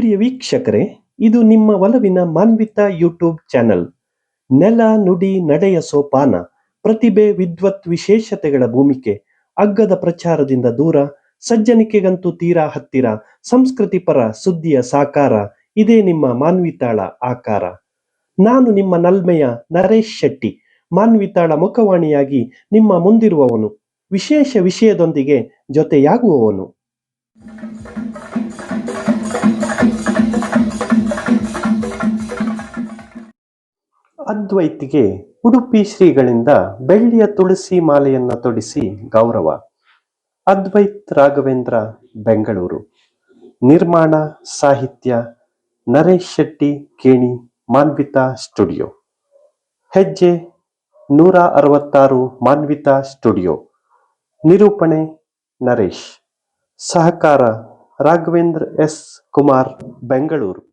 ಪ್ರಿಯ ವೀಕ್ಷಕರೇ, ಇದು ನಿಮ್ಮ ಒಲವಿನ ಮಾನ್ವಿತ ಯೂಟ್ಯೂಬ್ ಚಾನೆಲ್. ನೆಲ, ನುಡಿ, ನಡೆಯ ಸೋಪಾನ, ಪ್ರತಿಭೆ, ವಿದ್ವತ್ ವಿಶೇಷತೆಗಳ ಭೂಮಿಕೆ ಅಗ್ಗದ ಪ್ರಚಾರದಿಂದ ದೂರ, ಸಜ್ಜನಿಕೆಗಂತೂ ತೀರಾ ಹತ್ತಿರ, ಸಂಸ್ಕೃತಿ ಪರ ಸುದ್ದಿಯ ಸಾಕಾರ, ಇದೇ ನಿಮ್ಮ ಮಾನ್ವಿತಾಳ ಆಕಾರ. ನಾನು ನಿಮ್ಮ ನಲ್ಮೆಯ ನರೇಶ್ ಶೆಟ್ಟಿ, ಮಾನ್ವಿತಾಳ ಮುಖವಾಣಿಯಾಗಿ ನಿಮ್ಮ ಮುಂದಿರುವವನು. ವಿಶೇಷ ವಿಷಯದೊಂದಿಗೆ ಜೊತೆಯಾಗುವವನು. ಅದ್ವೈತಿಗೆ ಉಡುಪಿ ಶ್ರೀಗಳಿಂದ ಬೆಳ್ಳಿಯ ತುಳಸಿ ಮಾಲೆಯನ್ನ ತೊಡಿಸಿ ಗೌರವ. ಅದ್ವೈತ್ ರಾಘವೇಂದ್ರ, ಬೆಂಗಳೂರು. ನಿರ್ಮಾಣ, ಸಾಹಿತ್ಯ, ನರೇಶ್ ಶೆಟ್ಟಿ, ಕೇಣಿ, ಮಾನ್ವಿತಾ ಸ್ಟುಡಿಯೋ. ಹೆಜ್ಜೆ, ನೂರ ಅರವತ್ತಾರು ಮಾನ್ವಿತಾ ಸ್ಟುಡಿಯೋ. ನಿರೂಪಣೆ, ನರೇಶ್. ಸಹಕಾರ, ರಾಘವೇಂದ್ರ ಎಸ್ ಕುಮಾರ್, ಬೆಂಗಳೂರು.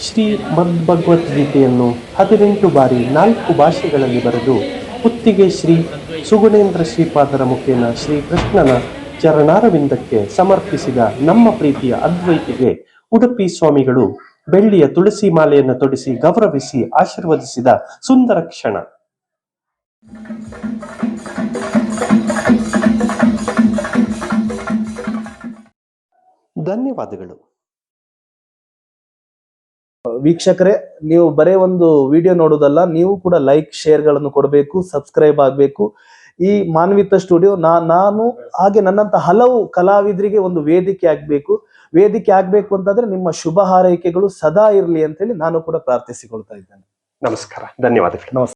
ಶ್ರೀ ಮದ್ಭಗವದ್ಗೀತೆಯನ್ನು ಹದಿನೆಂಟು ಬಾರಿ ನಾಲ್ಕು ಭಾಷೆಗಳಲ್ಲಿ ಬರೆದು ಕುತ್ತಿಗೆ ಶ್ರೀ ಸುಗುಣೇಂದ್ರ ಶ್ರೀಪಾದರ ಮುಖೇನ ಶ್ರೀ ಕೃಷ್ಣನ ಚರಣಾರವಿಂದಕ್ಕೆ ಸಮರ್ಪಿಸಿದ ನಮ್ಮ ಪ್ರೀತಿಯ ಅದ್ವೈತಿಗೆ ಉಡುಪಿ ಸ್ವಾಮಿಗಳು ಬೆಳ್ಳಿಯ ತುಳಸಿ ಮಾಲೆಯನ್ನು ತೊಡಿಸಿ ಗೌರವಿಸಿ ಆಶೀರ್ವದಿಸಿದ ಸುಂದರ ಕ್ಷಣ. ಧನ್ಯವಾದಗಳು. ವೀಕ್ಷಕರೇ ನೀವು ಬರೇ ಒಂದು ವಿಡಿಯೋ ನೋಡೋದಲ್ಲ ನೀವು ಕೂಡ ಲೈಕ್ ಶೇರ್ಗಳನ್ನು ಕೊಡಬೇಕು ಸಬ್ಸ್ಕ್ರೈಬ್ ಆಗಬೇಕು. ಈ ಮಾನವಿತ ಸ್ಟುಡಿಯೋ ನಾ ನಾನು ಹಾಗೆ ನನ್ನಂತ ಹಲವು ಕಲಾವಿದರಿಗೆ ಒಂದು ವೇದಿಕೆ ಆಗ್ಬೇಕು. ವೇದಿಕೆ ಆಗ್ಬೇಕು ಅಂತಂದ್ರೆ ನಿಮ್ಮ ಶುಭ ಹಾರೈಕೆಗಳು ಸದಾ ಇರಲಿ ಅಂತ ಹೇಳಿ ನಾನು ಕೂಡ ಪ್ರಾರ್ಥಿಸಿಕೊಳ್ತಾ ಇದ್ದೇನೆ. ನಮಸ್ಕಾರ ಧನ್ಯವಾದಗಳು. ನಮಸ್ಕಾರ.